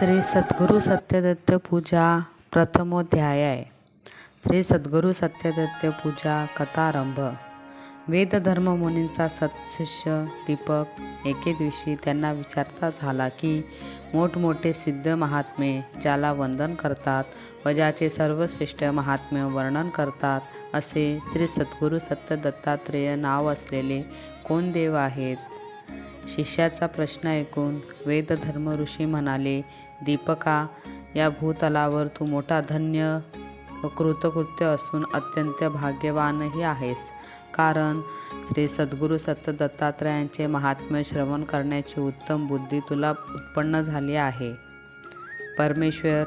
श्री सद्गुरू सत्यदत्त पूजा प्रथमोध्याय आहे श्री सद्गुरू सत्यदत्त पूजा कथारंभ. वेदधर्म मुनींचा सत्शिष्य दीपक एके दिवशी त्यांना विचारता झाला की मोठमोठे सिद्ध महात्मे ज्याला वंदन करतात व ज्याचे सर्वश्रेष्ठ महात्म्य वर्णन करतात असे श्री सद्गुरू सत्यदत्तात्रेय नाव असलेले कोण देव आहेत? शिष्याचा प्रश्न ऐकून वेदधर्म ऋषी म्हणाले दीपका या भूतलावर तू मोठा धन्य व कृतकृत्य असून अत्यंत भाग्यवानही आहेस. कारण श्री सद्गुरू सत्त दत्तात्रयांचे महात्म्य श्रवण करण्याची उत्तम बुद्धी तुला उत्पन्न झाली आहे. परमेश्वर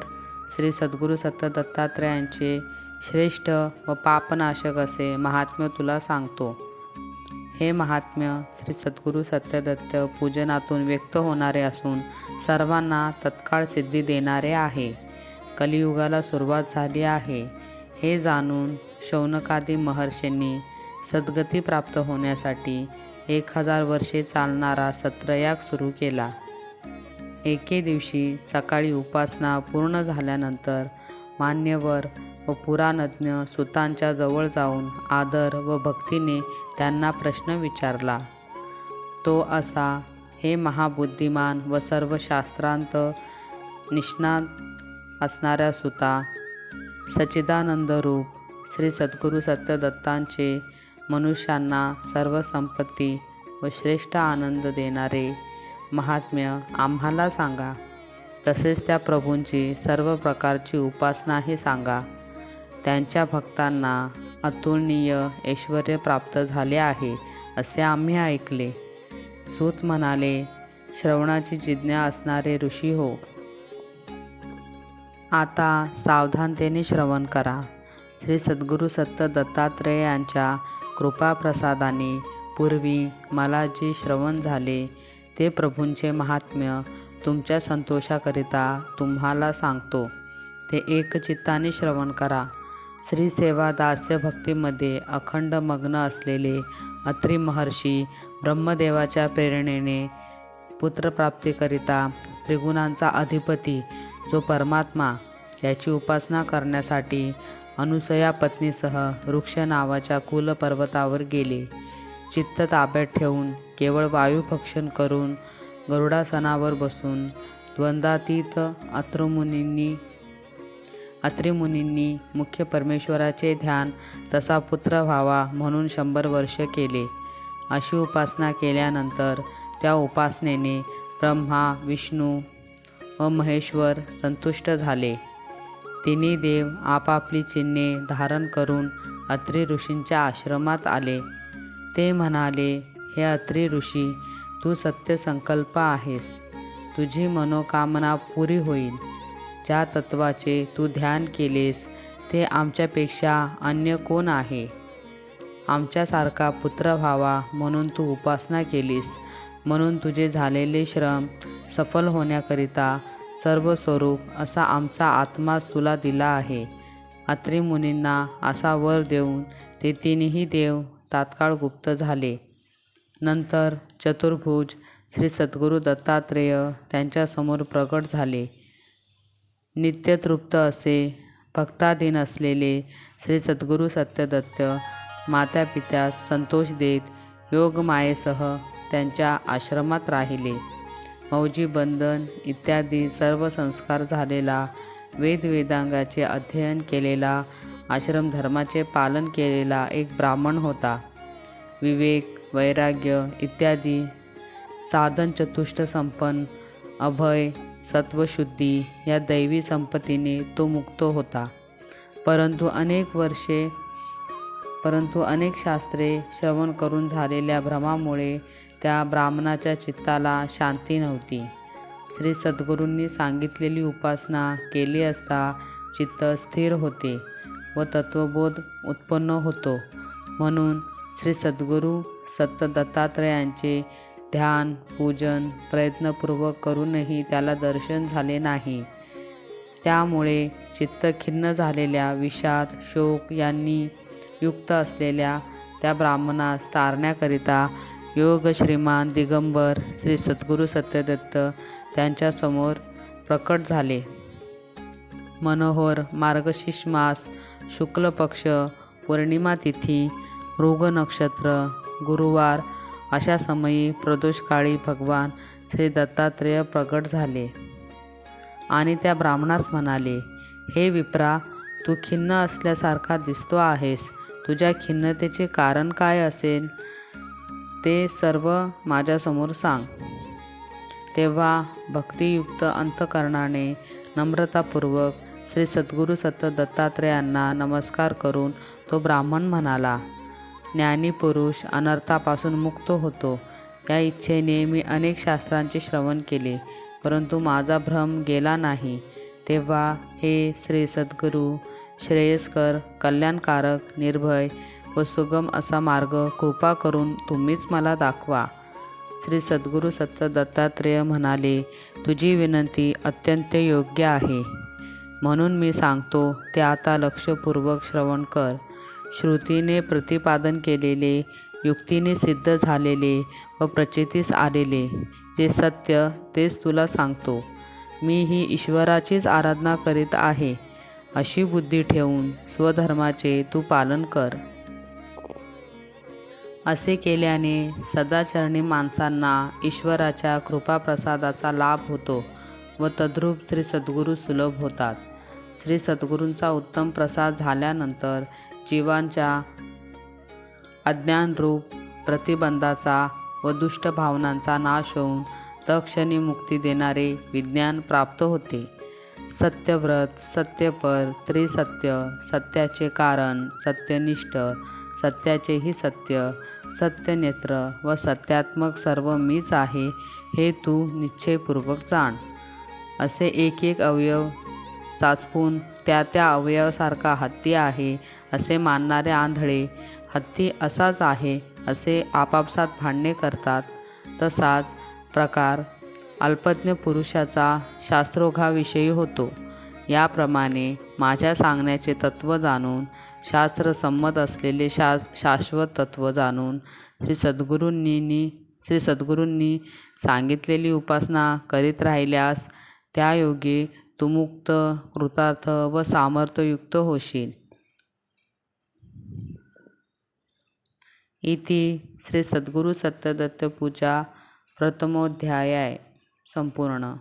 श्री सद्गुरू सत्त दत्तात्रयांचे श्रेष्ठ व पापनाशक असे महात्म्य तुला सांगतो. हे महात्म्य श्री सद्गुरू सत्यदत्त पूजनातून व्यक्त होणारे असून सर्वांना तत्काळ सिद्धी देणारे आहे. कलियुगाला सुरुवात झाली आहे. हे जाणून शौनकादी महर्षींनी सद्गती प्राप्त होण्यासाठी एक हजार वर्षे चालणारा सत्रयाग सुरू केला. एके दिवशी सकाळी उपासना पूर्ण झाल्यानंतर मान्यवर व पुराणज्ञ सुतांच्या जवळ जाऊन आदर व भक्तीने त्यांना प्रश्न विचारला. तो असा हे महाबुद्धिमान व सर्व शास्त्रांत निष्णात असणाऱ्या सुता सच्चिदानंद रूप श्री सद्गुरू सत्यदत्तांचे मनुष्यांना सर्व संपत्ती व श्रेष्ठ आनंद देणारे महात्म्य आम्हाला सांगा. तसेच त्या प्रभूंची सर्व प्रकारची उपासनाही सांगा. त्यांच्या भक्तांना अतुलनीय ऐश्वर प्राप्त झाले आहे असे आम्ही ऐकले. सूत म्हणाले श्रवणाची जिज्ञा असणारे ऋषी हो. आता सावधानतेने श्रवण करा. श्री सद्गुरू सत्त दत्तात्रेय यांच्या कृपाप्रसादाने पूर्वी मला जे श्रवण झाले ते प्रभूंचे महात्म्य तुमच्या संतोषाकरिता तुम्हाला सांगतो. ते एकचित्ताने श्रवण करा. श्री सेवा दास्य भक्तीमध्ये अखंड मग्न असलेले अत्री महर्षी ब्रह्मदेवाच्या प्रेरणेने पुत्रप्राप्तीकरिता त्रिगुणांचा अधिपती जो परमात्मा याची उपासना करण्यासाठी अनुसया पत्नीसह वृक्ष नावाच्या कुलपर्वतावर गेले. चित्त ताब्यात ठेवून केवळ वायुभक्षण करून गरुडासनावर बसून द्वंद्वातीत अत्रमुनींनी अत्रिमुनींनी मुख्य परमेश्वराचे ध्यान तसा पुत्र व्हावा म्हणून शंभर वर्ष केले. अशी उपासना केल्यानंतर त्या उपासनेने ब्रह्मा विष्णू व महेश्वर संतुष्ट झाले. तिन्ही देव आपापली चिन्हे धारण करून अत्रि ऋषींच्या आश्रमात आले. ते म्हणाले हे अत्रि ऋषी तू सत्यसंकल्प आहेस. तुझी मनोकामना पुरी होईल. ज्या तत्वाचे तू ध्यान केलेस ते आमच्यापेक्षा अन्य कोण आहे? आमच्यासारखा पुत्र व्हावा म्हणून तू उपासना केलीस म्हणून तुझे झालेले श्रम सफल होण्याकरिता सर्व स्वरूप असा आमचा आत्माच तुला दिला आहे. अत्रि मुनींना असा वर देऊन ते तिन्ही देव तात्काळ गुप्त झाले. नंतर चतुर्भुज श्री सद्गुरू दत्तात्रेय त्यांच्यासमोर प्रकट झाले. नित्यतृप्त असे भक्ताधीन असलेले श्री सद्गुरू सत्यदत्त मातापित्यास संतोष देत योगमायेसह त्यांच्या आश्रमात राहिले. मौजी बंधन इत्यादी सर्व संस्कार झालेला वेदवेदांगाचे अध्ययन केलेला आश्रम धर्माचे पालन केलेला एक ब्राह्मण होता. विवेक वैराग्य इत्यादी साधन चतुष्ट संपन्न अभय सत्वशुद्धी या दैवी संपत्तीने तो मुक्त होता. परंतु अनेक वर्षे परंतु अनेक शास्त्रे श्रवण करून झालेल्या भ्रमामुळे त्या ब्राह्मणाच्या चित्ताला शांती नव्हती. श्री सद्गुरूंनी सांगितलेली उपासना केली असता चित्त स्थिर होते व तत्वबोध उत्पन्न होतो. म्हणून श्री सद्गुरू सत्त दत्तात्रयांचे ध्यान पूजन प्रयत्नपूर्वक करूनही त्याला दर्शन झाले नाही. त्यामुळे चित्त खिन्न झालेल्या विषाद शोक यांनी युक्त असलेल्या त्या ब्राह्मणास तारण्याकरिता योग श्रीमान दिगंबर श्री सद्गुरू सत्यदत्त त्यांच्यासमोर प्रकट झाले. मनोहर मार्गशीर्ष मास शुक्ल पक्ष पौर्णिमा तिथी मृग नक्षत्र गुरुवार अशा समयी प्रदोषकाळी भगवान श्री दत्तात्रेय प्रकट झाले. आणि त्या ब्राह्मणास म्हणाले हे विप्रा तू खिन्न असल्यासारखा दिसतो आहेस. तुझ्या खिन्नतेचे कारण काय असेल ते सर्व माझ्यासमोर सांग. तेव्हा भक्तियुक्त अंतकरणाने नम्रतापूर्वक श्री सद्गुरू सत्त दत्तात्रेयांना नमस्कार करून तो ब्राह्मण म्हणाला ज्ञानी पुरुष अनर्थापासून मुक्त होतो. या इच्छेने मी अनेक शास्त्रांचे श्रवण केले परंतु माझा भ्रम गेला नाही. तेव्हा हे श्री सद्गुरू श्रेयस्कर कल्याणकारक निर्भय व सुगम असा मार्ग कृपा करून तुम्हीच मला दाखवा. श्री सद्गुरू सत्त दत्तात्रेय म्हणाले तुझी विनंती अत्यंत योग्य आहे. म्हणून मी सांगतो ते आता लक्षपूर्वक श्रवण कर. श्रुतीने प्रतिपादन केलेले युक्तीने सिद्ध झालेले व प्रचितीस आलेले. जे सत्य तेच तुला सांगतो. मी ही ईश्वराचीच आराधना करीत आहे. अशी बुद्धी ठेवून स्वधर्माचे तू पालन कर. असे केल्याने सदाचरणी माणसांना ईश्वराच्या कृपाप्रसादाचा लाभ होतो व तद्रूप श्री सद्गुरू सुलभ होतात. श्री सद्गुरूंचा उत्तम प्रसाद झाल्यानंतर जीवांच्या अज्ञानरूप प्रतिबंधाचा व दुष्ट भावनांचा नाश होऊन तक्षणी मुक्ती देणारे विज्ञान प्राप्त होते. सत्यव्रत सत्यपर त्रिसत्य सत्याचे कारण सत्यनिष्ठ सत्याचेही सत्य सत्यनेत्र व सत्यात्मक सर्व मीच आहे हे तू निश्चयपूर्वक जाण. असे एक एक अवयव चाचपून त्या त्या अवयवासारखा हत्ती आहे असे मानणारे आंधळे हत्ती असाच आहे असे आपापसात भांडणे करतात. तसाच प्रकार अल्पज्ञ पुरुषाचा शास्त्रोघाविषयी होतो. याप्रमाणे माझ्या सांगण्याचे तत्त्व जाणून शास्त्रसंमत असलेले शा शाश्वत तत्त्व जाणून श्री सद्गुरूंनी श्री सद्गुरूंनी सांगितलेली उपासना करीत राहिल्यास त्यायोगे तू मुक्त कृतार्थ व सामर्थ्ययुक्त होशील. इति श्री सद्गुरु सत्यदत्त पूजा प्रथमोध्याय संपूर्ण।